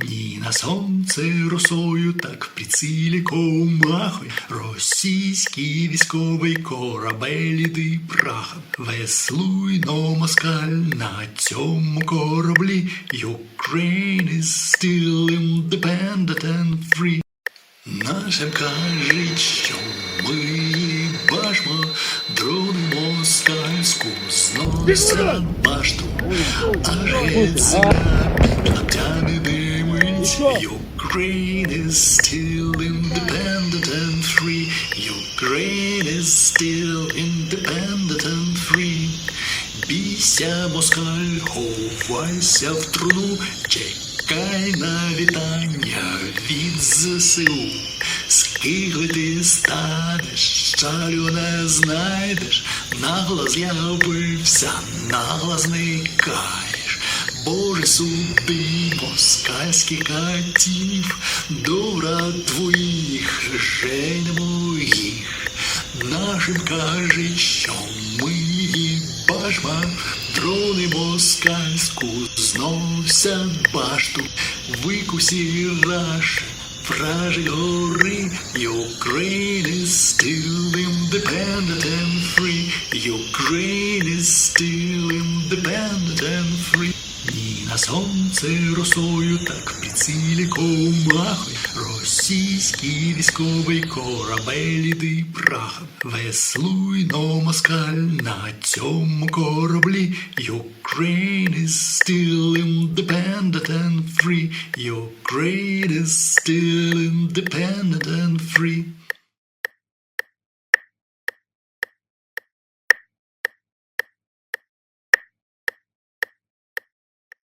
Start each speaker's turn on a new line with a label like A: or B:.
A: Ні на сонце росою, так в прицілі комахою. Російський військовий корабель іди прахом. Веслуй но москаль на цьому кораблі. Ukraine is still independent and free. Нашим кажуть, що ми бачимо дрони москальську зносять башту, аж геть земля під лаптями димить. Ukraine is still independent and free. Ukraine is still independent and free. Бійся, москаль, ховайся в труну, чекай на вітання від ЗСУ. Скільки ти станеш, жалю не знайдеш, нагло з'явився, нагло зникаєш. Боже, суди москальських катів, добра твоїх, женемо їх. Нашим каже, що ми башма, дрони москальську зносять башту, викусі раш, вражі гори, Ukraine is still independent and free, Ukraine still independent and free. На сонце росою, так в прицілі комахою. Російський військовий корабель іди прахом. Веслуй но москаль на цьому кораблі. Ukraine is still independent and free. Ukraine is still independent and free.